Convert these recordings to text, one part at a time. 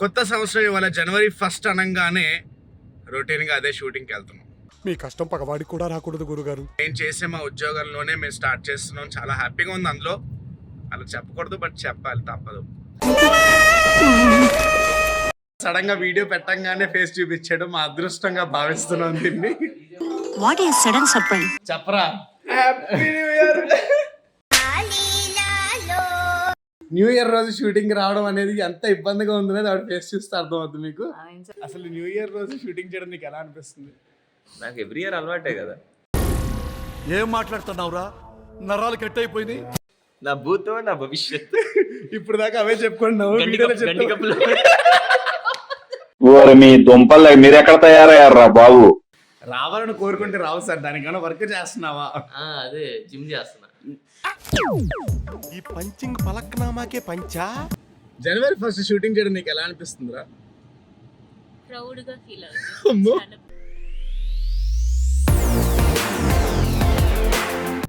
కొత్త సంవత్సరం ఇవాళ జనవరి ఫస్ట్ అనగానే రొటీన్గా అదే షూటింగ్కి వెళ్తున్నాం. మీ కష్టం పగవాడికి కూడా రాకూడదు గురుగారు. మేము చేసే మా ఉద్యోగంలోనే మేము స్టార్ట్ చేస్తున్నాం. చాలా హ్యాపీగా ఉంది అందులో. అలా చెప్పకూడదు బట్ చెప్పాలి తప్పదు. సడన్గా వీడియో పెట్టంగానే ఫేస్ చూపించడం మా అదృష్టంగా భావిస్తున్నాం దీన్ని. What a sudden surprise. చెప్పరా? Happy new year new year రోజు షూటింగ్ రావడం అనేది ఎంత ఇబ్బందిగా ఉందనేది ఆవిడ ఫేస్ చూస్తే అర్థమవుతుంది మీకు. అసలు న్యూ ఇయర్ రోజు షూటింగ్ చేయడం నీకు ఎలా అనిపిస్తుంది? నాకు ఎవ్రీ ఇయర్ అలవాటే కదా. ఏం మాట్లాడుతున్నావురా? నరాలు కట్ అయిపోయింది నా భూతో నా భవిష్యత్. ఇప్పుడు దాకా అవే చెప్పుకున్నావు మీ దుంపలు మీరెక్కడ తయారయ్యారా బాబు? రావాలని కోరుకుంటే రావు సార్ దానికన్నా వర్క్ చేస్తున్నావా? ఆ, అదే జిమ్ చేస్తున్నా. ఈ పంచింగ్ పలక్నామాకే పంచా? జనవరి ఫస్ట్ షూటింగ్ చేయడం నీకు ఎలా అనిపిస్తుందిరా? ప్రౌడ్గా ఫీల్ అమ్మో. అవుతుంది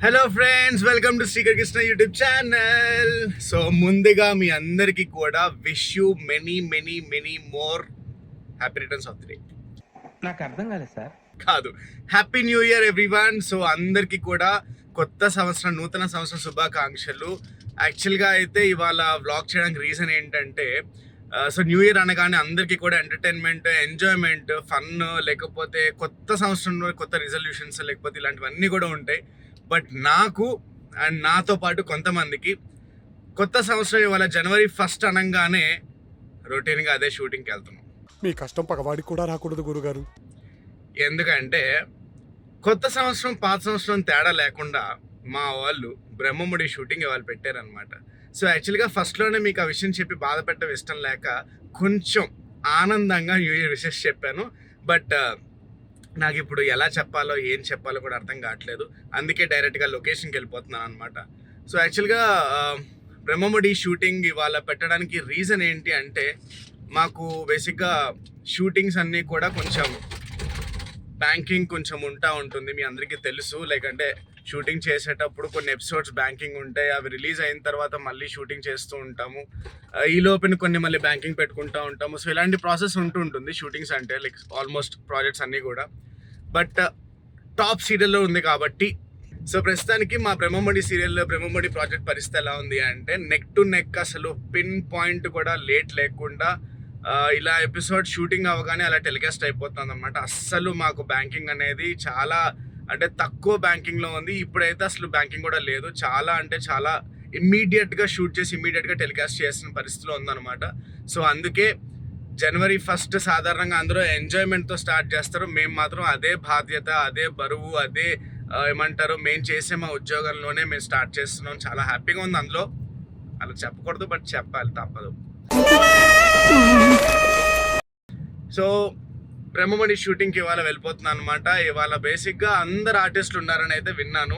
hello friends welcome to Srikar Krishna YouTube channel so ముందుగా మీ అందరికీ కూడా wish you many many many more happy returns of the day నాకు అర్థం కాలేదు సార్. కాదు. Happy new year everyone so అందరికీ కూడా కొత్త సంవత్సరం నూతన సంవత్సరం శుభాకాంక్షలు. యాక్చువల్గా అయితే ఇవాళ వ్లాగ్ చేయడానికి రీజన్ ఏంటంటే సో న్యూ ఇయర్ అనగానే అందరికీ కూడా ఎంటర్టైన్మెంట్ ఎంజాయ్మెంట్ ఫన్ లేకపోతే కొత్త సంవత్సరంలో కొత్త రిజల్యూషన్స్ లేకపోతే ఇలాంటివన్నీ కూడా ఉంటాయి. బట్ నాకు అండ్ నాతో పాటు కొంతమందికి కొత్త సంవత్సరం ఇవాళ జనవరి ఫస్ట్ అనగానే రొటీన్గా అదే షూటింగ్కి వెళ్తున్నాం. మీ కష్టం పగవాడికి కూడా రాకూడదు గురుగారు. ఎందుకంటే కొత్త సంవత్సరం పాత సంవత్సరం తేడా లేకుండా మా వాళ్ళు బ్రహ్మముడి షూటింగ్ వాళ్ళు పెట్టారనమాట సో యాక్చువల్గా ఫస్ట్లోనే మీకు ఆ విషయం చెప్పి బాధ పెట్టడం ఇష్టం లేక కొంచెం ఆనందంగా న్యూ ఇయర్ విషెస్ చెప్పాను. బట్ uh, నాకు ఇప్పుడు ఎలా చెప్పాలో ఏం చెప్పాలో కూడా అర్థం కావట్లేదు. అందుకే డైరెక్ట్గా లొకేషన్కి వెళ్ళిపోతున్నాను అనమాట సో యాక్చువల్గా బ్రహ్మముడి షూటింగ్ ఇవాళ పెట్టడానికి రీజన్ ఏంటి అంటే మాకు బేసిక్గా షూటింగ్స్ అన్నీ కూడా కొంచెం బ్యాంకింగ్ కొంచెం ఉంటా ఉంటుంది మీ అందరికీ తెలుసు. లైక్ అంటే షూటింగ్ చేసేటప్పుడు కొన్ని ఎపిసోడ్స్ బ్యాంకింగ్ ఉంటాయి అవి రిలీజ్ అయిన తర్వాత మళ్ళీ షూటింగ్ చేస్తూ ఉంటాము. ఈ లోపల కొన్ని మళ్ళీ బ్యాంకింగ్ పెట్టుకుంటూ ఉంటాము. సో ఇలాంటి ప్రాసెస్ ఉంటూ ఉంటుంది షూటింగ్స్ అంటే లైక్ ఆల్మోస్ట్ ప్రాజెక్ట్స్ అన్నీ కూడా. బట్ టాప్ సీరియల్లో ఉంది కాబట్టి సో ప్రస్తుతానికి మా బ్రహ్మమడి సీరియల్లో బ్రహ్మమడి ప్రాజెక్ట్ పరిస్థితి ఎలా ఉంది అంటే నెక్ టు నెక్ అసలు పిన్ పాయింట్ కూడా లేట్ లేకుండా ఇలా ఎపిసోడ్ షూటింగ్ అవగానే అలా టెలికాస్ట్ అయిపోతుంది అనమాట అస్సలు మాకు బ్యాంకింగ్ అనేది చాలా అంటే తక్కువ బ్యాంకింగ్లో ఉంది. ఇప్పుడైతే అసలు బ్యాంకింగ్ కూడా లేదు. చాలా అంటే చాలా ఇమ్మీడియట్గా షూట్ చేసి ఇమ్మీడియట్గా టెలికాస్ట్ చేసిన పరిస్థితిలో ఉందన్నమాట. సో అందుకే జనవరి ఫస్ట్ సాధారణంగా అందరూ ఎంజాయ్మెంట్తో స్టార్ట్ చేస్తారు. మేము మాత్రం అదే బాధ్యత అదే బరువు అదే ఏమంటారు మేము చేసే మా ఉద్యోగంలోనే మేము స్టార్ట్ చేస్తున్నాం. చాలా హ్యాపీగా ఉంది అందులో. అలా చెప్పకూడదు బట్ చెప్పాలి తప్పదు. సో బ్రహ్మమణి షూటింగ్కి ఇవాళ వెళ్ళిపోతున్నాను అనమాట ఇవాళ బేసిక్గా అందరు ఆర్టిస్టులు ఉన్నారని అయితే విన్నాను.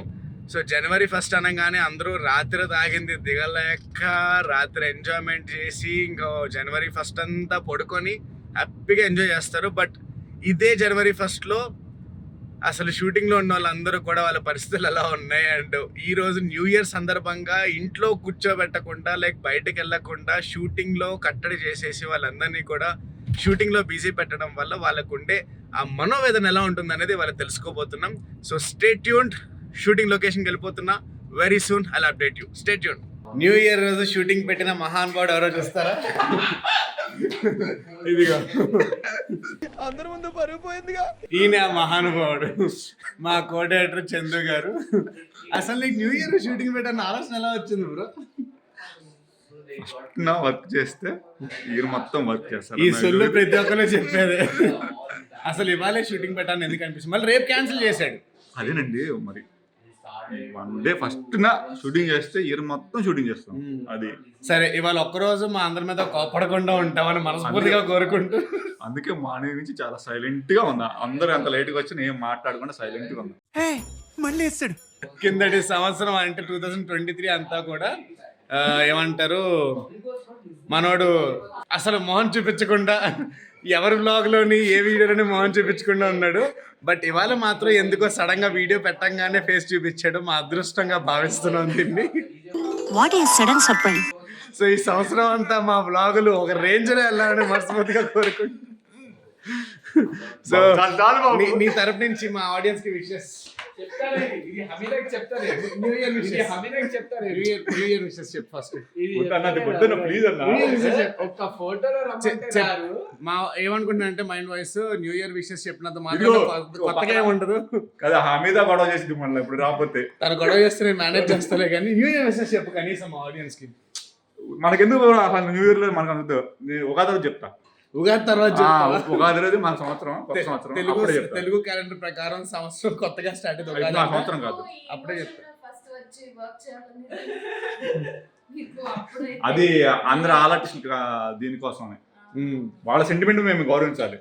సో జనవరి ఫస్ట్ అనగానే అందరూ రాత్రి తాగింది దిగలేక రాత్రి ఎంజాయ్మెంట్ చేసి ఇంకా జనవరి ఫస్ట్ అంతా పడుకొని హ్యాపీగా ఎంజాయ్ చేస్తారు. బట్ ఇదే జనవరి ఫస్ట్లో అసలు షూటింగ్లో ఉన్న వాళ్ళందరూ కూడా వాళ్ళ పరిస్థితులు ఎలా ఉన్నాయి అండ్ ఈరోజు న్యూ ఇయర్ సందర్భంగా ఇంట్లో కూర్చోబెట్టకుండా లైక్ బయటకు వెళ్ళకుండా షూటింగ్లో కట్టడి చేసేసి వాళ్ళందరినీ కూడా షూటింగ్లో బిజీ పెట్టడం వల్ల వాళ్ళకు ఉండే ఆ మనోవేదన ఎలా ఉంటుంది అనేది వాళ్ళు తెలుసుకోబోతున్నాం. సో స్టే ట్యూన్ షూటింగ్ లొకేషన్కి వెళ్ళిపోతున్నా very soon I update you stay tune new year రోజు షూటింగ్ పెట్టిన మహానుభావుడు ఎవరో చూస్తారా? ఇదిగో. అందరి ముందు పరుగు పోయిందిగా. ఈయన మహానుభావుడు మా కోడేటర్ చందు గారు. అసలు నీకు న్యూ ఇయర్ షూటింగ్ పెట్టాలని ఆలోచన ఎలా వచ్చింది బ్రో? నా వర్క్ చేస్తే ఇయర్ మొత్తం వర్క్ చేస్తారు ఈ సొల్లు ప్రతి ఒక్కరు చెప్పేదే. అసలు ఇవాళే షూటింగ్ పెట్టాలని ఎందుకు అనిపిస్తుంది? మళ్ళీ రేపు క్యాన్సిల్ చేశాడు. అదేనండి మరి వన్ డే ఫస్ట్ నా షూటింగ్ చేస్తే ఇయర్ మొత్తం షూటింగ్ చేస్తాం. అది. సరే ఇవాళ ఒక్కరోజు మా అందరి మీద కోపడకుండా ఉంటామని మనస్ఫూర్తిగా కోరుకుంటూ. అందుకే మార్నింగ్ నుంచి చాలా సైలెంట్గా ఉన్నా. అందరూ ఎంత లేట్గా వచ్చినా ఏం మాట్లాడకుండా సైలెంట్గా ఉన్నా మళ్ళీ వేస్తాడు కిందటి సంవత్సరం అంటే టూ థౌజండ్ ట్వంటీ త్రీ అంతా కూడా ఏమంటారు? మనోడు అసలు మొహం చూపించకుండా ఎవరి బ్లాగ్లోని ఏ వీడియోలోని మొహం చూపించకుండా ఉన్నాడు. బట్ ఇవాళ మాత్రం ఎందుకో సడన్గా వీడియో పెట్టంగానే ఫేస్ చూపించాడు. మా అదృష్టంగా భావిస్తున్నాం దీన్ని. Sudden surprise. సో ఈ సంవత్సరం అంతా మా బ్లాగులు ఒక రేంజ్లో వెళ్ళాలని మనస్ఫూర్తిగా కోరుకుంటున్నాను. సో బాబు. నీ- నీ తరపు నుంచి మా ఆడియన్స్కి wishes new year wishes new year new year wishes చెప్పు ఫస్ట్ అన్న. ఒక్క ఫోటోలో మా ఏమనుకుంటున్నా అంటే mind voice new year wishes చెప్పినంత ఇదిగో, మాత్రం కొత్తగా ఏముండదు. కదా హమీదా గొడవ చేసింది మళ్ళీ ఇప్పుడు రాకపోతే. తను గొడవ చేస్తే నేను మేనేజ్ చేస్తలే కానీ న్యూ ఇయర్ విషెస్ చెప్పు కనీసం మా ఆడియన్స్కి. మనకెందుకు అసలు న్యూ ఇయర్లో మనకు అందుతో? నేను చెప్తా. ఉగాది తర్వాత? ఉగాది రోజు మన సంవత్సరం కొత్త సంవత్సరం. తెలుగు తెలుగు క్యాలెండర్ ప్రకారం సంవత్సరం కొత్తగా స్టార్ట్ నా సంవత్సరం కాదు. అప్పుడే చెప్తా. ఫస్ట్ వచ్చి వర్క్ చేయాలని మీకు అప్పుడే అది అందరు ఆలర్టిస్ట్ దీనికోసమే. వాళ్ళ సెంటిమెంట్ మేము గౌరవించాలి.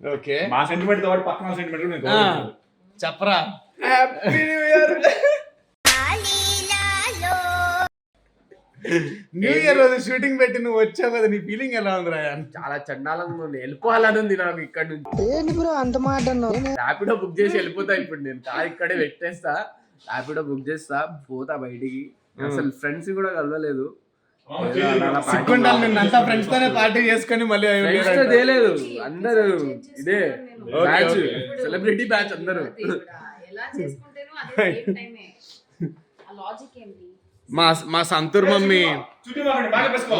ఓకే. మా సెంటిమెంట్తో పాటు పక్కన సెంటిమెంట్ చెప్పరా? Happy new year new year రోజు షూటింగ్ పెట్టి నువ్వు వచ్చావు కదా నీ ఫీలింగ్ ఎలా ఉంది రాయన్ చాలా చండాలంగా ఉంది. వెళ్ళిపోవాలని ఉంది నాకు ఇక్కడ నుంచి. బ్రో అంత మాట ర్యాపిడో బుక్ చేసి వెళ్ళిపోతా ఇప్పుడు నేను. కార్ ఇక్కడే పెట్టేస్తా. ర్యాపిడో బుక్ చేస్తా పోతా బయటికి. అసలు ఫ్రెండ్స్ కూడా కలవలేదు. ఏదో అలా అలా party సిగ్గుండాలి నిన్న అంతా ఫ్రెండ్స్ తోనే పార్టీ చేసుకొని మళ్ళీ చేయలేదు. అందరూ ఇదే బ్యాచ్. సెలబ్రిటీ బ్యాచ్ అందరూ. ఎలా చేసుకుంటేనో అదే సేమ్ టైమే ఆ లాజిక్ ఏంటి? మా మా సంతూర్ మమ్మీ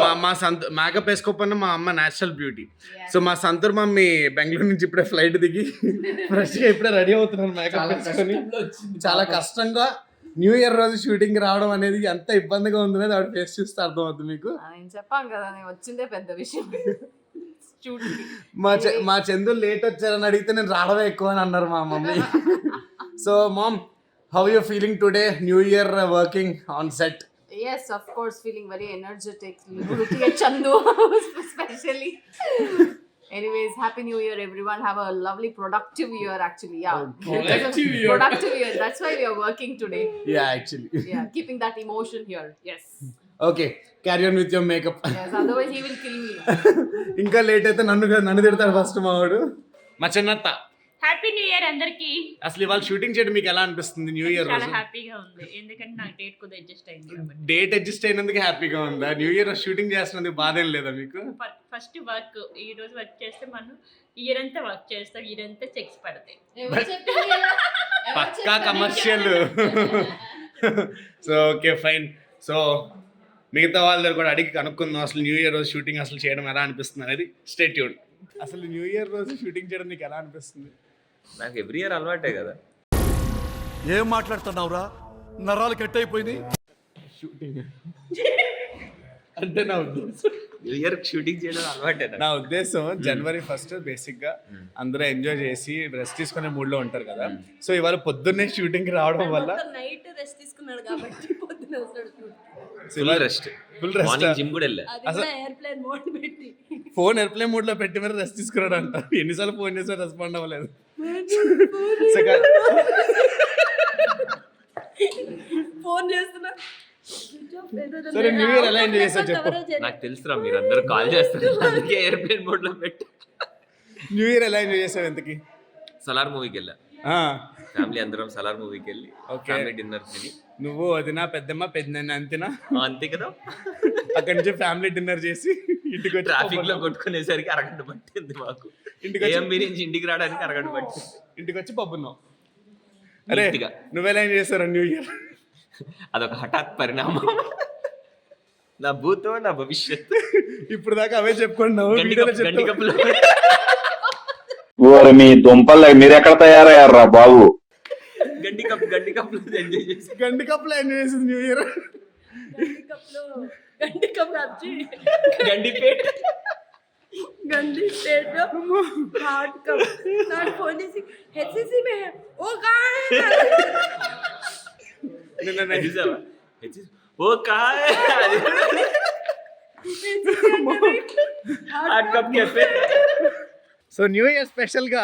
మా మా సంత మేకప్ వేసుకోకపోయినా మా అమ్మ నేచురల్ బ్యూటీ. సో మా సంతూర్ మమ్మీ బెంగళూరు నుంచి ఇప్పుడే ఫ్లైట్ దిగి ఫ్రెష్గా ఇప్పుడే రెడీ అవుతున్నారు మేకప్ వేసుకొని. చాలా కష్టంగా న్యూ ఇయర్ రోజు షూటింగ్ రావడం అనేది ఎంత ఇబ్బందిగా ఉంది అనేది ఆవిడ ఫేస్ చూస్తే అర్థమవుతుంది మీకు. నేను చెప్పాను కదా వచ్చిందే పెద్ద విషయం. మా చె మా చందు లేట్ వచ్చారని అడిగితే నేను రావడమే ఎక్కువ అని అన్నారు మా mummy. So mom how you feeling today new year working on set Yes, of course, feeling very energetic. Looking at Chandu, especially. Anyways, happy new year, everyone. Have a lovely, productive year. Actually, yeah, productive year. Productive year. That's why we are working today. Yeah actually Yeah, keeping that emotion here. Yes. Okay carry on with your makeup Yes. Otherwise, he will kill me. ఇంకా late అయితే నన్ను నన్ను తిడతాడు first మావాడు మా చిన్నత్త happy new year అందరికి. అసలు ఇవాళ షూటింగ్ చేయడం మీకు ఎలా అనిపిస్తుంది న్యూ ఇయర్ చాలా హ్యాపీగా ఉంది. ఎందుకంటే నాకు డేట్ కొద్దిగా అడ్జస్ట్ అయింది కాబట్టి. డేట్ అడ్జస్ట్ అయినందుకు హ్యాపీగా ఉందా? న్యూ ఇయర్ షూటింగ్ చేస్తున్నందుకు బాధ ఏం లేదా మీకు? ఫస్ట్ వర్క్ ఈ రోజు వర్క్ చేస్తే మనం ఇయర్ అంతా వర్క్ చేస్తాం. ఇయర్ అంతా చెక్స్ పడతాయి. పక్కా? Commercial so okay fine so మిగతా వాళ్ళ దగ్గర కూడా అడిగి కనుక్కుందాం. అసలు న్యూ ఇయర్ రోజు షూటింగ్ అసలు చేయడం ఎలా అనిపిస్తుంది అనేది. స్టేట్యూడ్ అసలు న్యూ ఇయర్ రోజు షూటింగ్ చేయడం నీకు ఎలా అనిపిస్తుంది? నాకు ఎవ్రీ ఇయర్ అలవాటే కదా. ఏం మాట్లాడుతున్నావురా? నరాలు కట్ అయిపోయింది అంటే నా ఉద్దేశం. న్యూ ఇయర్ షూటింగ్ చేయడం అలవాటే నాకు. నా ఉద్దేశం జనవరి ఫస్ట్ బేసిక్గా అందరూ ఎంజాయ్ చేసి రెస్ట్ తీసుకునే మూడ్లో ఉంటారు కదా. సో ఇవాళ పొద్దున్నే షూటింగ్ రావడం వల్ల నైట్ రెస్ట్ తీసుకున్నాడు కాబట్టి పొద్దున వస్తాడు full rest full rest morning gym కూడా వెళ్ళా. అది కూడా ఎయిర్ప్లేన్ మోడ్ పెట్టి. ఫోన్ ఎయిర్ప్లేన్ మోడ్లో పెట్టి మరి రెస్ట్ తీసుకున్నాడు అంట. ఎన్నిసార్లు ఫోన్ చేసా రెస్పాండ్ అవ్వలేదు. ఫోన్ చేస్తున్నా. సరే న్యూ ఇయర్ ఎలా ఎంజాయ్ చేశారు చెప్పు. నాకు తెలుసురా మీరు అందరూ కాల్ చేస్తారు. అందుకే ఎయిర్ప్లేన్ మోడ్లో పెట్టి. న్యూ ఇయర్ ఎలా ఎంజాయ్ చేసావు ఎంతకి సలార్ మూవీకి వెళ్ళా. ఆ, ఫ్యామిలీ అందరం సలార్ మూవీకి వెళ్ళి. ఫ్యామిలీ డిన్నర్ తిని. నువ్వు వదిన పెద్దమ్మ పెద్దన్న అంతేనా? అంతే కదా. అక్కడి నుంచి ఫ్యామిలీ డిన్నర్ చేసి ఇంటికి వచ్చి ట్రాఫిక్లో కొట్టుకునేసరికి అరగంట పట్టింది మాకు. ఇంటికి ఏఎంబి నుంచి ఇంటికి రావడానికి అరగంట పట్టింది. ఇంటికి వచ్చి పబ్బున్నావు అరే. నువ్వెలా ఎంజాయ్ చేశారు న్యూ ఇయర్? అదొక హఠాత్ పరిణామం. నా భూతో నా భవిష్యత్ ఇప్పుడు దాకా అవే చెప్పుకున్నావు మీ దుంపలు మీరెక్కడ తయారయ్యారా బాబు? గండి కప్ గండి కప్పులో ఎంజాయ్ చేసి గండి కప్పులో ఎంజాయ్ చేసింది న్యూ ఇయర్ కప్లో గండి కప్ వచ్చి Gandipet Gandi state heart cup నాకు ఫోన్ చేసి హెచ్సిసి మే ఓ గాయ్ నిన్న నైట్ చూసావా? ఓ కాయ్ అది hot cup cafe so new year స్పెషల్గా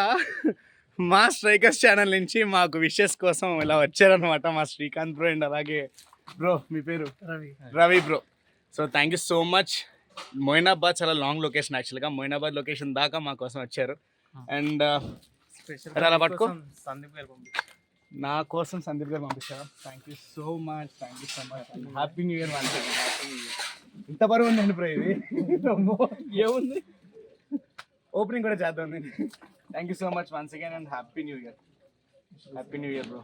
మా స్ట్రైకర్స్ ఛానల్ నుంచి మాకు విషెస్ కోసం ఇలా వచ్చారనమాట మా శ్రీకాంత్ బ్రో అండ్ అలాగే బ్రో మీ పేరు? Ravi. Ravi bro so thank you so much Moinabad చాలా లాంగ్ లొకేషన్ యాక్చువల్గా మొయినాబాద్ లొకేషన్ దాకా మా కోసం వచ్చారు. అండ్ అలా పట్టుకో? నా కోసం సందీప్ గారు పంపించారు thank you so much thank you so much happy new year happy new year ఇంత బరువు ఉందండి బ్రో ఇది. ఏముంది? ఓపెనింగ్ కూడా చేద్దాం నేను. Thank you so much once again and happy new year happy new year bro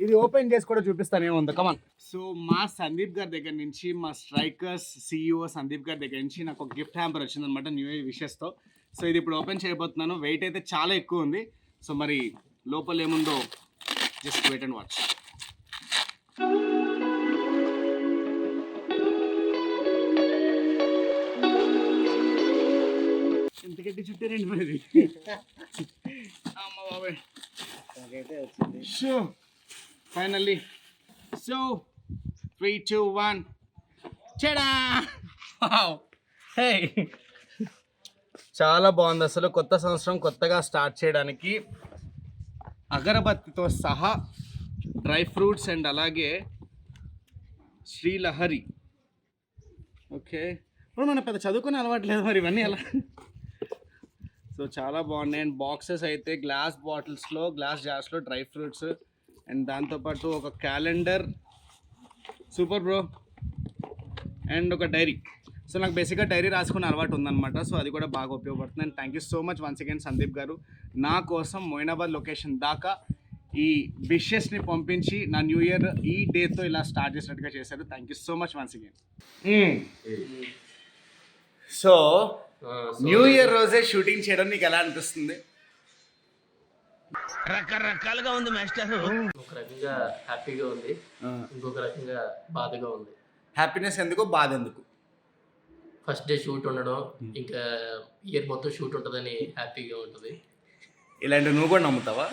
ఇది ఓపెన్ చేసి కూడా చూపిస్తాను ఏముందో? కమాన్ సో మా సందీప్ గారి దగ్గర నుంచి మా స్ట్రైకర్స్ సిఇఓ సందీప్ గారి దగ్గర నుంచి నాకు ఒక గిఫ్ట్ హ్యాంపర్ వచ్చింది అనమాట న్యూ ఇయర్ విషెస్తో సో ఇది ఇప్పుడు ఓపెన్ చేయబోతున్నాను. వెయిట్ అయితే చాలా ఎక్కువ ఉంది. సో మరి లోపల ఏముందో జస్ట్ వెయిట్ అండ్ వాచ్ చుట్టారండి మరి. అమ్మ బాబాయ్. So finally. So three two one. చెడా! Hey చాలా బాగుంది అసలు. కొత్త సంవత్సరం కొత్తగా స్టార్ట్ చేయడానికి. అగరబత్తితో సహా డ్రై ఫ్రూట్స్ అండ్ అలాగే శ్రీలహరి. ఓకే ఇప్పుడు మనం పెద్ద చదువుకునే అలవాటు లేదు మరి ఇవన్నీ ఎలా? సో చాలా బాగున్నాయి. అండ్ బాక్సెస్ అయితే గ్లాస్ బాటిల్స్లో గ్లాస్ జార్స్లో డ్రై ఫ్రూట్స్. అండ్ దాంతోపాటు ఒక క్యాలెండర్. Super bro. అండ్ ఒక డైరీ. సో నాకు బేసిక్గా డైరీ రాసుకునే అలవాటు ఉందన్నమాట. సో అది కూడా బాగా ఉపయోగపడుతుంది. And thank you so much once again Sandeep గారు. నా కోసం మొయినాబాద్ లొకేషన్ దాకా ఈ విషెస్ని పంపించి నా న్యూ ఇయర్ ఈ డేతో ఇలా స్టార్ట్ చేసినట్టుగా చేశారు. Thank you so much once again. So new year రోజే షూటింగ్ చేయడం నీకు ఎలా అనిపిస్తుంది? రకరకాలుగా ఉంది మాస్టర్. ఒక రకంగా హ్యాపీగా ఉంది. ఇంకొక రకంగా బాధగా ఉంది. హ్యాపీనెస్ ఎందుకు బాధ ఎందుకు? ఫస్ట్ డే షూట్ ఉండడం ఇంకా ఇయర్ మొత్తం షూట్ ఉంటుందని హ్యాపీగా ఉంటుంది. ఇలాంటి నువ్వు కూడా నమ్ముతావా?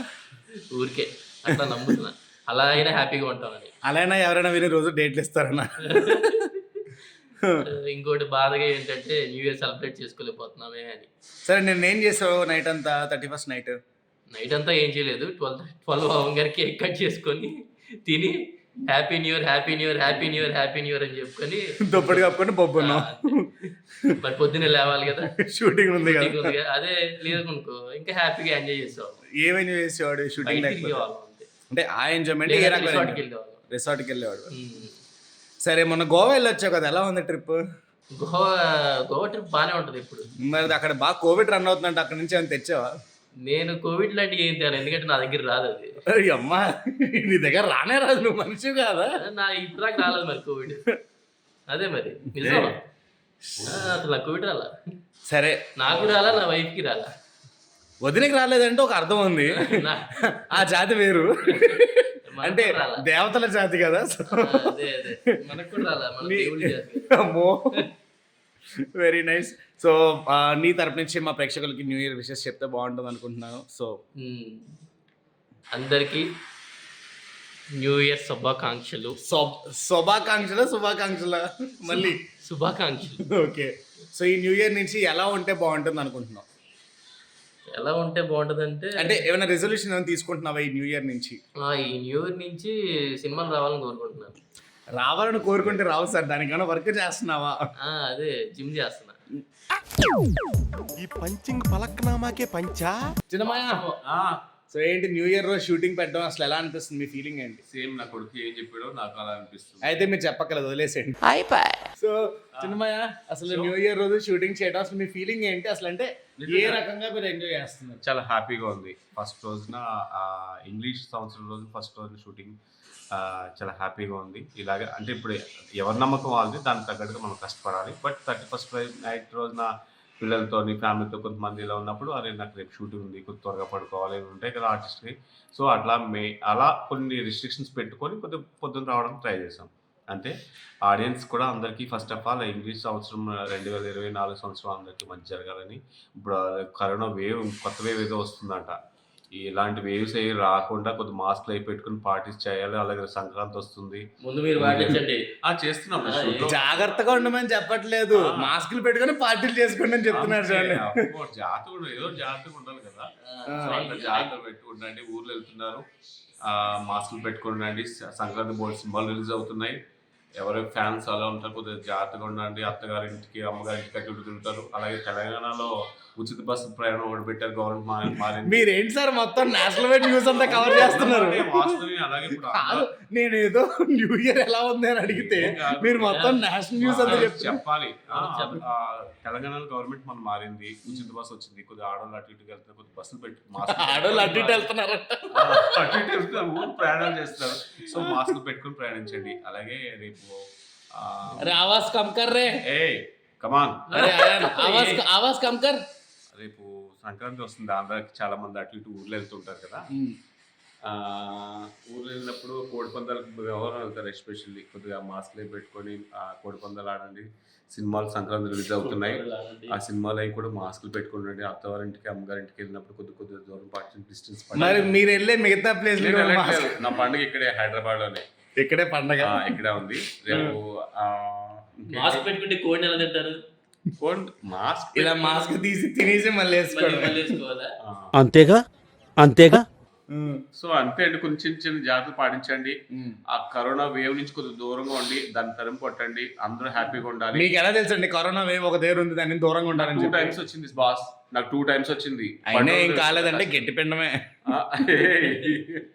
ఊరికే అట్లా నమ్ముతున్నా. అలా అయినా హ్యాపీగా ఉంటామని అలానే ఎవరైనా వేరే రోజు డేట్లు ఇస్తారన్నా? ఇంకోటి బాధగా ఏంటంటే న్యూ ఇయర్ సెలబ్రేట్ చేసుకోలేకపోతున్నామే అని. సరే నేను ఏం చేసావు నైట్ అంతా థర్టీ ఫస్ట్ నైట్ నైట్ అంతా ఏం చేయలేదు. ట్వెల్వ్ ట్వెల్వ్ అవ్వగానే కేక్ కట్ చేసుకొని తిని happy new year happy new year happy new year happy new year అని చెప్పుకొని దుప్పటి కప్పుకొని బొబ్బున్నావు మరి పొద్దున్నే లేవాలి కదా. షూటింగ్ ఉంది కదా. అదే లేదనుకో ఇంకా హ్యాపీగా ఎంజాయ్ చేసేవాళ్ళం. ఏమైనా చేసేవాడు షూటింగ్ అంటే ఆ ఎంజాయ్మెంట్ రిసార్ట్కి వెళ్ళేవాళ్ళం. రిసార్ట్కి వెళ్ళేవాడు. సరే మొన్న గోవా వెళ్ళొచ్చావు కదా ఎలా ఉంది ట్రిప్? గోవా గోవా ట్రిప్ బాగానే ఉంటుంది ఇప్పుడు. మరి అక్కడ బాగా కోవిడ్ రన్ అవుతుందంటే అక్కడ నుంచి ఏమైనా తెచ్చావా? నేను కోవిడ్ లాంటివి ఏం తేను ఎందుకంటే నా దగ్గర రాదు అది. అమ్మా నీ దగ్గర రానే రాదు నువ్వు మనిషి కాదా? నా ఇప్పుడు దాకా రాలేదు మరి కోవిడ్. అదే మరి అసలు నాకు కోవిడ్ రాలా? సరే. నాకు రాలా నా వైఫ్కి రాలా? వదినకి రాలేదంటే ఒక అర్థం ఉంది. నా- ఆ జాతి వేరు. అంటే. దేవతల జాతి కదా. అమ్మో. వెరీ నైస్ సో నీ తరపు నుంచి మా ప్రేక్షకులకి న్యూ ఇయర్ విషెస్ చెప్తే బాగుంటుంది అనుకుంటున్నాను. సో. అందరికీ న్యూ ఇయర్ శుభాకాంక్షలు. శుభాకాంక్షల శుభాకాంక్షల? మళ్ళీ. శుభాకాంక్షలు. ఓకే సో ఈ న్యూ ఇయర్ నుంచి ఎలా ఉంటే బాగుంటుంది అనుకుంటున్నావు? ఎలా ఉంటే బాగుంటుందంటే అంటే ఏమైనా రెజల్యూషన్ ఏమైనా తీసుకుంటున్నావా ఈ న్యూ ఇయర్ నుంచి? ఆ, ఈ న్యూ ఇయర్ నుంచి సినిమాలు రావాలని కోరుకుంటున్నాను. రావాలని కోరుకుంటే రావు సార్ దానికన్నా వర్క్ చేస్తున్నావా? ఆ, అదే జిమ్ చేస్తున్నా. ఈ పంచింగ్ పలక్నామాకే పంచా? చిన్నమాయ సో ఏంటి న్యూ ఇయర్ రోజు షూటింగ్ పెట్టడం అసలు ఎలా అనిపిస్తుంది? మీ ఫీలింగ్ ఏంటి? సేమ్ నా కొడుకు ఏం చెప్పాడో నాకు అలా అనిపిస్తుంది. అయితే మీరు చెప్పక్కర్లేదు వదిలేసేయండి. సో చిన్నమయ్య అసలు న్యూ ఇయర్ రోజు షూటింగ్ చేయడం అసలు మీ ఫీలింగ్ ఏంటి? అసలు అంటే ఏ రకంగా మీరు ఎంజాయ్ చేస్తున్నారు? చాలా హ్యాపీగా ఉంది. ఫస్ట్ రోజున ఇంగ్లీష్ సంవత్సరం రోజు ఫస్ట్ రోజు షూటింగ్ చాలా హ్యాపీగా ఉంది. ఇలాగే అంటే ఇప్పుడు ఎవరి నమ్మకం వాళ్ళది దానికి తగ్గట్టుగా మనం కష్టపడాలి. బట్ థర్టీ ఫస్ట్ నైట్ రోజున పిల్లలతో ఫ్యామిలీతో కొంతమంది ఇలా ఉన్నప్పుడు అరే నాకు రేపు షూటింగ్ ఉంది కొంచెం త్వరగా పడుకోవాలి ఉంటాయి కదా ఆర్టిస్ట్కి. సో అట్లా మే అలా కొన్ని రిస్ట్రిక్షన్స్ పెట్టుకొని కొద్దిగా పొద్దున్న రావడానికి ట్రై చేసాం అంటే ఆడియన్స్ కూడా అందరికీ ఫస్ట్ ఆఫ్ ఆల్ ఇంగ్లీష్ సంవత్సరం రెండు వేల ఇరవై నాలుగు సంవత్సరం అందరికీ మంచి జరగాలని ఇప్పుడు కరోనా వేవ్ కొత్త వేవ్ ఏదో వస్తుందంట. ఇలాంటి వేవ్స్ ఏవి రాకుండా కొద్ది మాస్క్లు అయి పెట్టుకుని పార్టీస్ చేయాలి అలాగే సంక్రాంతి వస్తుంది. ముందు మీరు పాటించండి. ఆ చేస్తున్నాం. జాగ్రత్తగా ఉండమని చెప్పట్లేదు. మాస్కులు పెట్టుకొని పార్టీలు చేసుకోండి అని చెప్తున్నారు ఉండాలి. ఏదో జాగ్రత్తగా ఉండాలి కదా. జాగ్రత్తగా పెట్టుకుండండి ఊర్లో వెళ్తున్నారు. ఆ, మాస్కులు పెట్టుకోండి సంక్రాంతి బోర్డు సినిమాలు రిలీజ్ అవుతున్నాయి. ఎవరి ఫ్యాన్స్ అలా ఉంటారు కొద్దిగా జాగ్రత్తగా ఉండండి. అత్తగారింటికి అమ్మగారింటికి అటు తిరుగుతారు. అలాగే తెలంగాణలో ఉచిత బస్సు ప్రయాణం ఒకటి పెట్టారు గవర్నమెంట్ మారింది మీరేంటి సార్ మొత్తం నేషనల్ వైడ్ న్యూస్ అంతా కవర్ చేస్తున్నారు? అంటే వాస్తవమే అలాగే ఇప్పుడు కాదు, నేను ఏదో న్యూ ఇయర్ ఎలా ఉంది అని అడిగితే. మీరు మొత్తం నేషనల్ న్యూస్ అంతా చెప్పాలి. తెలంగాణ గవర్నమెంట్ మనం మారింది ఉచిత బస్సు వచ్చింది కొద్దిగా ఆడవాళ్ళు అటు ఇటు వెళ్తే కొద్దిగా బస్సులు పెట్టి మాస్క్ ఆడోళ్ళు అటు ఇటు వెళ్తున్నారు. అటు ఇటు వెళ్తున్నారు ఊరు ప్రయాణాలు చేస్తారు. సో మాస్క్ పెట్టుకుని ప్రయాణించండి. అలాగే రేపు ఆ, అరే ఆవాజ్ కమ్ కర్ రే. ఏ కమాన్ అరే ఆవాజ్ కమ్ కర్. రేపు సంక్రాంతి వస్తుంది ఆంధ్రాకి చాలా మంది అటు ఇటు ఊర్లో వెళ్తుంటారు కదా. ఆ, ఊర్లో వెళ్ళినప్పుడు కోడి పందాలకు ఎవరు వెళ్తారు ఎస్పెషల్లీ? కొద్దిగా మాస్క్లే పెట్టుకొని ఆ కోడి పందాలు ఆడండి. సినిమాలు సంక్రాంతి రిలీజ్ అవుతున్నాయి. ఆ సినిమాలు అవి కూడా మాస్కులు పెట్టుకోండి అత్తవారింటికి అమ్మగారింటికి వెళ్ళినప్పుడు కొద్ది కొద్దిగా దూరం పాటించి డిస్టెన్స్ మరి మీరు వెళ్ళే మిగతా ప్లేస్. నా పండుగ ఇక్కడే హైదరాబాద్లోనే ఇక్కడే పండగ? ఇక్కడే ఉంది. రేపు? మాస్క్ పెట్టుకుంటే కోడిని ఎలా తింటారు? మాస్క్ ఇలా మాస్క్ తీసి తినేసి మళ్ళీ వేసుకోవాలా? అంతేగా? అంతేగా? సో అంతే అండి కొంచెం చిన్న చిన్న జాగ్రత్తలు పాటించండి. ఆ కరోనా వేవ్ నుంచి కొద్దిగా దూరంగా ఉండి దాన్ని తరిమి కొట్టండి అందరూ హ్యాపీగా ఉండాలి. మీకు ఎలా తెలుసండి కరోనా వేవ్ ఒక దగ్గర ఉంది దాన్ని దూరంగా ఉండాలని టూ చెప్పి? టైమ్స్ వచ్చింది బాస్ నాకు టూ టైమ్స్ వచ్చింది. అయినా ఏం కాలేదంటే గట్టి పిండమే.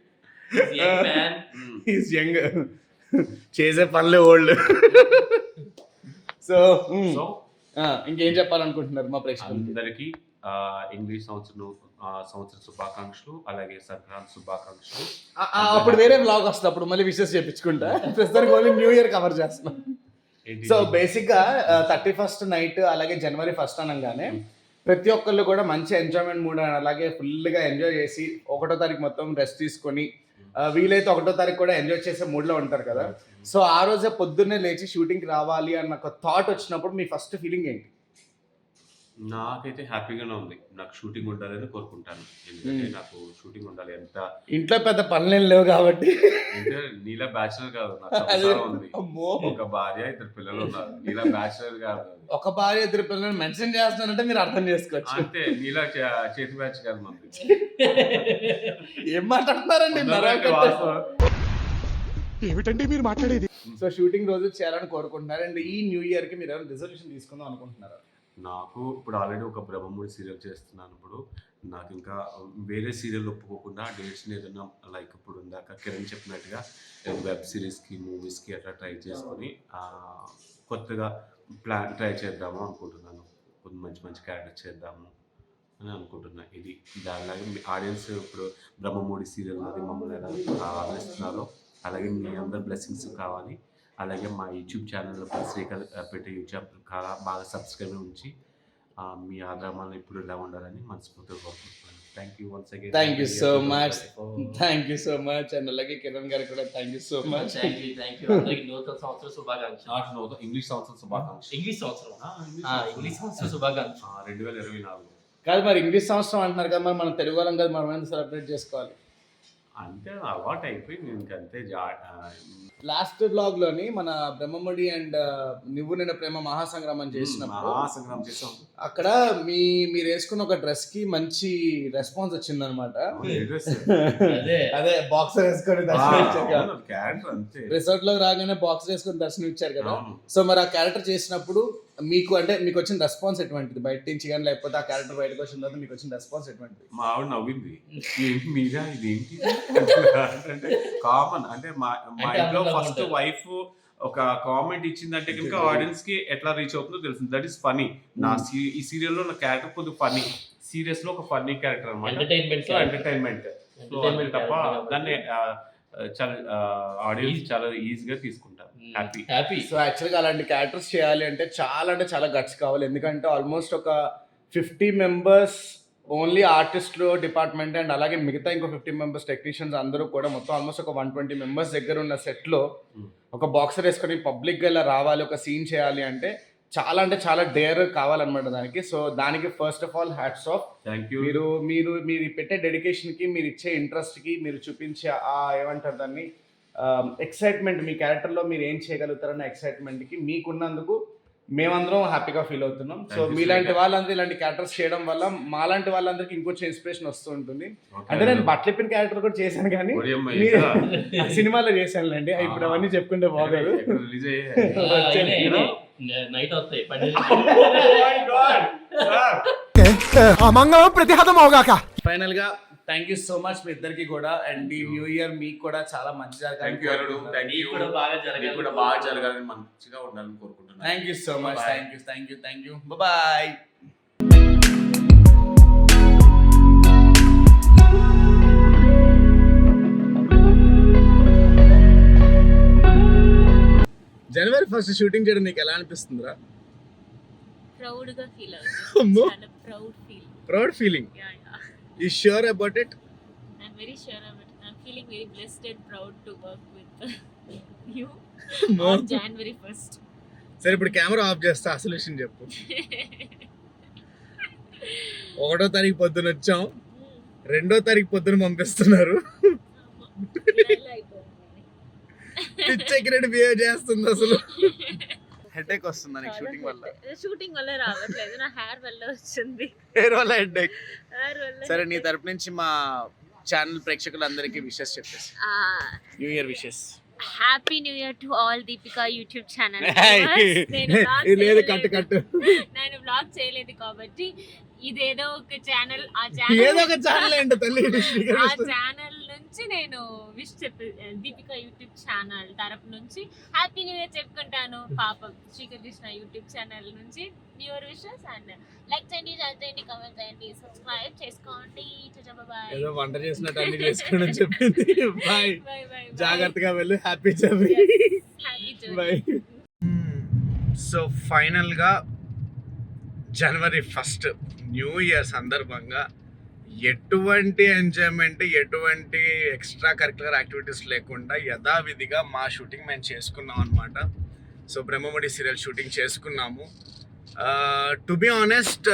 యంగ్ యంగ్ చేసే పనులే ఓల్డ్. సో సో ఇంకేం చెప్పాలనుకుంటున్నారు మా ప్రేక్షకులకి? అందరికి ఇంగ్లీష్ సంవత్సరం సంవత్సర శుభాకాంక్షలు అలాగే సంక్రాంతి శుభాకాంక్షలు. అప్పుడు వేరే బ్లాగ్ వస్తుంది అప్పుడు మళ్ళీ విషెస్ చేపించుకుంటా. ప్రస్తుతానికి ఓన్లీ న్యూ ఇయర్ కవర్ చేస్తున్నాం? సో బేసిక్గా థర్టీ ఫస్ట్ నైట్ అలాగే జనవరి ఫస్ట్ అనగానే ప్రతి ఒక్కళ్ళు కూడా మంచి ఎంజాయ్మెంట్ మూడ్ అలాగే ఫుల్గా ఎంజాయ్ చేసి ఒకటో తారీఖు మొత్తం రెస్ట్ తీసుకొని వీలైతే ఒకటో తారీఖు కూడా ఎంజాయ్ చేసే మూడ్లో ఉంటారు కదా. సో ఆ రోజే పొద్దున్నే లేచి షూటింగ్కి రావాలి అన్న ఒక థాట్ వచ్చినప్పుడు మీ ఫస్ట్ ఫీలింగ్ ఏంటి? నాకైతే హ్యాపీగానే ఉంది. నాకు షూటింగ్ ఉండాలని కోరుకుంటాను. ఎందుకంటే నాకు షూటింగ్ ఉండాలి. ఎంత ఇంట్లో పెద్ద పనులేం లేవు కాబట్టి. అంటే నీలా బ్యాచులర్ కాదు. నాకు సంసారం ఉంది. అమ్మో. ఒక భార్య ఇద్దరు పిల్లలు ఉన్నారు. నీలా బ్యాచులర్ కాదు. ఒక భార్య ఇద్దరు పిల్లల్ని మెన్షన్ చేస్తున్నారంటే మీరు అర్థం చేసుకోవచ్చు. అంతే. నీలా చేతి బ్యాచ్ కాదు మనది ఏం మాట్లాడుతున్నారండి. ఏమిటండి మీరు మాట్లాడేది? సో షూటింగ్ రోజు చేయాలని కోరుకుంటున్నారు అండ్ ఈ న్యూ ఇయర్కి మీరు ఏమైనా రిజల్యూషన్ తీసుకుందాం అనుకుంటున్నారు? నాకు ఇప్పుడు ఆల్రెడీ ఒక బ్రహ్మముడి సీరియల్ చేస్తున్నాను ఇప్పుడు. నాకు ఇంకా వేరే సీరియల్ ఒప్పుకోకుండా డేట్స్ని ఏదైనా లైక్ ఇప్పుడు ఇందాక కిరణ్ చెప్పినట్టుగా వెబ్ సిరీస్కి మూవీస్కి అట్లా ట్రై చేసుకొని కొత్తగా ప్లాన్ ట్రై చేద్దాము అనుకుంటున్నాను. కొన్ని మంచి మంచి క్యారెక్టర్ చేద్దాము అని అనుకుంటున్నా. ఇది దానిలాగే మీ ఆడియన్స్ ఇప్పుడు బ్రహ్మమూడి సీరియల్ అది మమ్మల్ని ఎలా ఆదరిస్తున్నారో అలాగే మీ అందరి బ్లెస్సింగ్స్ కావాలి. అలాగే మా యూట్యూబ్ ఛానల్లో శ్రీకర్ పెట్టే యూట్యూబ్ చాలా బాగా సబ్స్క్రైబ్ ఉంచి ఆ, మీ ఆదరణ ఇప్పుడు ఇలా ఉండాలని మనస్ఫూర్తిగా కోరుకుంటున్నాను. Thank you once again thank you so much thank you so much and అలాగే కిరణ్ గారికి కూడా thank you so much thank you thank you అందరికి నూతన సంవత్సర శుభాకాంక్షలు. నాట్ నో ఇంగ్లీష్ సంవత్సరం శుభాకాంక్షలు. ఇంగ్లీష్ సంవత్సరం. ఆ, ఇంగ్లీష్ సంవత్సరం. శుభాకాంక్షలు. రెండు వేల ఇరవై నాలుగు. కాదు మరి ఇంగ్లీష్ సంవత్సరం అంటున్నారు కదా మరి మనం తెలుగు వాళ్ళం కదా మనం సెలబ్రేట్ చేసుకోవాలి? అంతే అలవాటు అయిపోయింది ఇంకంతే జా లాస్ట్ బ్లాగ్లోని మన బ్రహ్మముడి అండ్ నువ్వు నేను ప్రేమ మహాసంగ్రామం చేసినప్పుడు మహాసంగ్రామం చేసాం. అక్కడ మీ మీరు వేసుకున్న ఒక డ్రెస్కి మంచి రెస్పాన్స్ వచ్చిందనమాట. ఏ dress? అదే. అదే బాక్సర్ వేసుకొని దర్శనం రిసార్ట్లో రాగానే బాక్స్ వేసుకొని దర్శనం ఇచ్చారు కదా. సో మరి ఆ క్యారెక్టర్ చేసినప్పుడు మీకు అంటే మీకు వచ్చిన రెస్పాన్స్ ఎటువంటిది? బయట నుంచి కానీ లేకపోతే ఆ క్యారెక్టర్ బయటకు వచ్చిన తర్వాత మీకు వచ్చిన రెస్పాన్స్ ఎటువంటిది? మా ఆవిడ నవ్వింది. ఏంటి మీరా ఇదేంటి? అంటే కామన్ అంటే మా మా ఇంట్లో ఫస్ట్. వైఫ్ ఒక కామెంట్ ఇచ్చిందంటే కనుక ఆడియన్స్కి ఎట్లా రీచ్ అవుతుందో తెలుస్తుంది. దట్ ఈస్ ఫనీ నా సీ- ఈ సీరియల్లో నా క్యారెక్టర్ కొద్దిగా ఫనీ సీరియస్లో ఒక ఫన్నీ క్యారెక్టర్ అనమాట ఎంటర్టైన్మెంట్ సో ఎంటర్టైన్మెంట్ తప్ప దాన్ని ఆ, చాలా ఆడియన్స్ చాలా ఈజీగా తీసుకుంటారు. హ్యాపీ హ్యాపీ సో యాక్చువల్గా అలాంటి క్యారెక్టర్స్ చేయాలి అంటే చాలా అంటే చాలా గట్స్ కావాలి. ఎందుకంటే ఆల్మోస్ట్ ఒక ఫిఫ్టీ మెంబర్స్ ఓన్లీ ఆర్టిస్ట్లో డిపార్ట్మెంట్ అండ్ అలాగే మిగతా ఇంకో ఫిఫ్టీ మెంబర్స్ టెక్నీషియన్స్ అందరూ కూడా మొత్తం ఆల్మోస్ట్ ఒక వన్ ట్వంటీ మెంబర్స్ దగ్గర ఉన్న సెట్లో Hmm. ఒక బాక్సర్ వేసుకొని పబ్లిక్గా ఇలా రావాలి ఒక సీన్ చేయాలి అంటే చాలా అంటే చాలా డేర్ కావాలన్నమాట దానికి. సో దానికి first of all hats off thank you మీరు మీరు మీరు పెట్టే డెడికేషన్కి మీరు ఇచ్చే ఇంట్రెస్ట్కి మీరు చూపించే ఆ ఏమంటారు దాన్ని? ఎక్సైట్మెంట్ మీ క్యారెక్టర్లో మీరు ఏం చేయగలుగుతారన్న ఎక్సైట్మెంట్కి మీకున్నందుకు మేమందరం హ్యాపీగా ఫీల్ అవుతున్నాం. సో మీలాంటి. వాళ్ళందరూ ఇలాంటి క్యారెక్టర్స్ చేయడం వల్ల మాలాంటి వాళ్ళందరికీ ఇంకొంచెం ఇన్స్పిరేషన్ వస్తూ ఉంటుంది. అంటే నేను బట్లిప్పిన క్యారెక్టర్ కూడా చేశాను కానీ సినిమాలో చేశానులేండి. ఇప్పుడు అవన్నీ చెప్పుకుంటే బాగోదు. నైట్ వస్తాయి పన్నెండు Oh ఫైనల్గా థ్యాంక్ యూ సో మచ్ మీ ఇద్దరికి కూడా. అండ్ ఈ న్యూ ఇయర్ మీకు కూడా చాలా మంచి యూ కూడా బాగా జరగాలి. కూడా బాగా జరగాలని మంచిగా ఉండాలని కోరుకుంటున్నాను. Thank you so much. Thank you thank you thank you bye January first shooting చేయడం నీకు ఎలా అనిపిస్తుందిరా? ప్రౌడ్గా ఫీల్. అవుతుంది. Proud feel proud feeling yeah yeah ఈ sure about it I'm very sure about I'm feeling very blessed and proud to work with you on January first సరే ఇప్పుడు camera off చేస్తా. అసలు విషయం చెప్పు. ఒకటో తారీఖు పొద్దున వచ్చాం. రెండో తారీఖు పొద్దున పంపిస్తున్నారు. పిచ్చెక్కినట్టు బిహేవ్ చేస్తుంది అసలు. హెడేక్ వస్తుంది నీకు షూటింగ్ వల్ల? షూటింగ్ వల్ల రావట్లేదు నా హెయిర్ వల్ల వచ్చింది. హెయిర్ వల్ల హెడేక్ హెయిర్ వల్ల సరే నీ తరపు నుంచి మా ఛానల్ ప్రేక్షకులందరికీ విషెస్ చెప్పేసి. New year wishes happy new year to all Deepika YouTube channel నేను బ్లాగ్ చేయలేదు కాబట్టి ఇదేదో ఒక ఛానల్ ఆ ఏదో ఒక ఛానల్ ఛానల్ ఏంటో తల్లి ఆ. ఛానల్ నుంచి నేను విష్ చెప్పి దీపిక యూట్యూబ్ ఛానల్ తరపు నుంచి హ్యాపీ న్యూ ఇయర్ చెప్పుకుంటాను. పాపం శ్రీకృష్ణ యూట్యూబ్ ఛానల్ నుంచి new year wishes and like చేయండి షేర్ చేయండి కామెంట్ చేయండి సబ్స్క్రైబ్ చేసుకోండి. బాయ్ ఏదో వంట చేసినట్టు అన్ని చేసుకోండి చెప్పింది. బాయ్ జాగ్రత్తగా వెళ్ళు. హ్యాపీ చెప్పి హ్యాపీ బాయ్ సో ఫైనల్గా జనవరి ఫస్ట్ న్యూ ఇయర్ సందర్భంగా ఎటువంటి ఎంజాయ్మెంట్ ఎటువంటి ఎక్స్ట్రా కరికులర్ యాక్టివిటీస్ లేకుండా యథావిధిగా మా షూటింగ్ మేము చేసుకున్నాం అనమాట సో బ్రహ్మముడి సీరియల్ షూటింగ్ చేసుకున్నాము. టు బి ఆనెస్ట్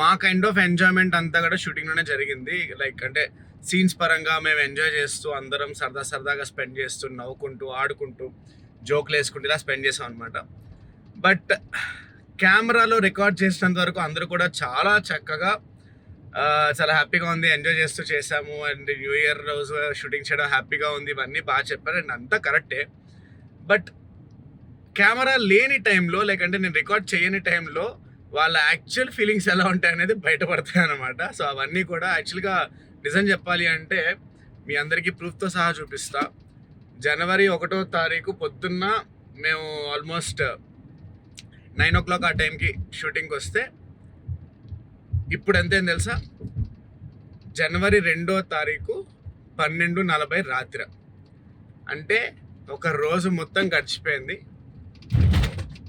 మా కైండ్ ఆఫ్ ఎంజాయ్మెంట్ అంతా కూడా షూటింగ్లోనే జరిగింది. లైక్ అంటే సీన్స్ పరంగా మేము ఎంజాయ్ చేస్తూ అందరం సరదా సరదాగా స్పెండ్ చేస్తూ నవ్వుకుంటూ ఆడుకుంటూ జోకులు వేసుకుంటూ ఇలా స్పెండ్ చేసాం అనమాట బట్ కెమెరాలో రికార్డ్ చేసినంత వరకు అందరూ కూడా చాలా చక్కగా చాలా హ్యాపీగా ఉంది. ఎంజాయ్ చేస్తూ చేసాము అండ్ న్యూ ఇయర్ రోజు షూటింగ్ చేయడం హ్యాపీగా ఉంది. ఇవన్నీ బాగా చెప్పారు. అండ్ అంతా కరెక్టే. బట్ కెమెరా లేని టైంలో లేకంటే నేను రికార్డ్ చేయని టైంలో వాళ్ళ యాక్చువల్ ఫీలింగ్స్ ఎలా ఉంటాయి అనేది బయటపడతాయి అనమాట సో అవన్నీ కూడా యాక్చువల్గా నిజం చెప్పాలి అంటే మీ అందరికీ ప్రూఫ్తో సహా చూపిస్తా. జనవరి ఒకటో తారీఖు పొద్దున్న మేము ఆల్మోస్ట్ నైన్ ఓ క్లాక్ ఆ టైంకి షూటింగ్కి వస్తే ఇప్పుడు ఎంతేం తెలుసా? జనవరి రెండో తారీఖు పన్నెండు నలభై రాత్రి. అంటే ఒక రోజు మొత్తం గడిచిపోయింది.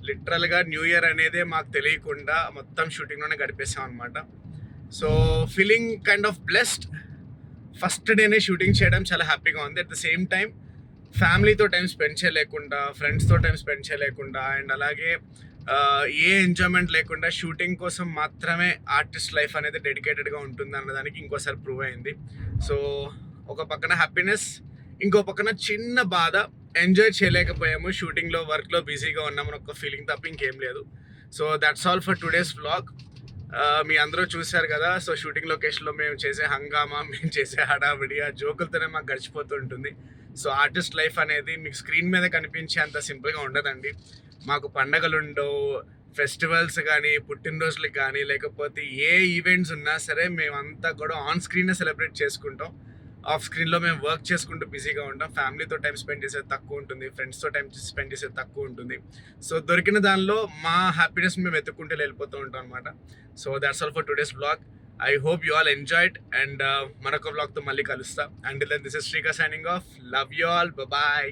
లిటరల్గా న్యూ ఇయర్ అనేదే మాకు తెలియకుండా మొత్తం షూటింగ్లోనే గడిపేసాం అనమాట so feeling kind of blessed. First డేనే షూటింగ్ చేయడం చాలా హ్యాపీగా ఉంది. అట్ ద సేమ్ టైం ఫ్యామిలీతో టైం స్పెండ్ చేయలేకుండా ఫ్రెండ్స్తో టైం స్పెండ్ చేయలేకుండా అండ్ అలాగే ఏ ఎంజాయ్మెంట్ లేకుండా షూటింగ్ కోసం మాత్రమే ఆర్టిస్ట్ లైఫ్ అనేది డెడికేటెడ్గా ఉంటుంది అన్నదానికి ఇంకోసారి ప్రూవ్ అయింది. సో ఒక పక్కన హ్యాపీనెస్ ఇంకో పక్కన చిన్న బాధ ఎంజాయ్ చేయలేకపోయాము షూటింగ్లో వర్క్లో బిజీగా ఉన్నామని ఒక ఫీలింగ్ తప్ప ఇంకేం లేదు. So that's all for today's vlog మీ అందరూ చూశారు కదా సో షూటింగ్ లొకేషన్లో మేము చేసే హంగామా మేము చేసే హడావిడి ఆ జోకులతోనే మాకు గడిచిపోతూ ఉంటుంది. సో ఆర్టిస్ట్ లైఫ్ అనేది మీకు స్క్రీన్ మీద కనిపించే అంత సింపుల్గా ఉండదండి. మాకు పండగలుండవు ఫెస్టివల్స్ కానీ పుట్టినరోజులు కానీ లేకపోతే ఏ ఈవెంట్స్ ఉన్నా సరే మేమంతా కూడా ఆన్ స్క్రీన్నే సెలబ్రేట్ చేసుకుంటాం. ఆఫ్ స్క్రీన్లో మేము వర్క్ చేసుకుంటూ బిజీగా ఉంటాం. ఫ్యామిలీతో టైం స్పెండ్ చేసేది తక్కువ ఉంటుంది. ఫ్రెండ్స్తో టైం స్పెండ్ చేసేది తక్కువ ఉంటుంది. సో దొరికిన దానిలో మా హ్యాపీనెస్ మేము వెతుక్కుంటూ వెళ్ళిపోతూ ఉంటాం అనమాట so that's all for today's blog I hope you all enjoyed and మరొక బ్లాగ్తో మళ్ళీ కలుస్తా. And then this is Srika signing off love you all bye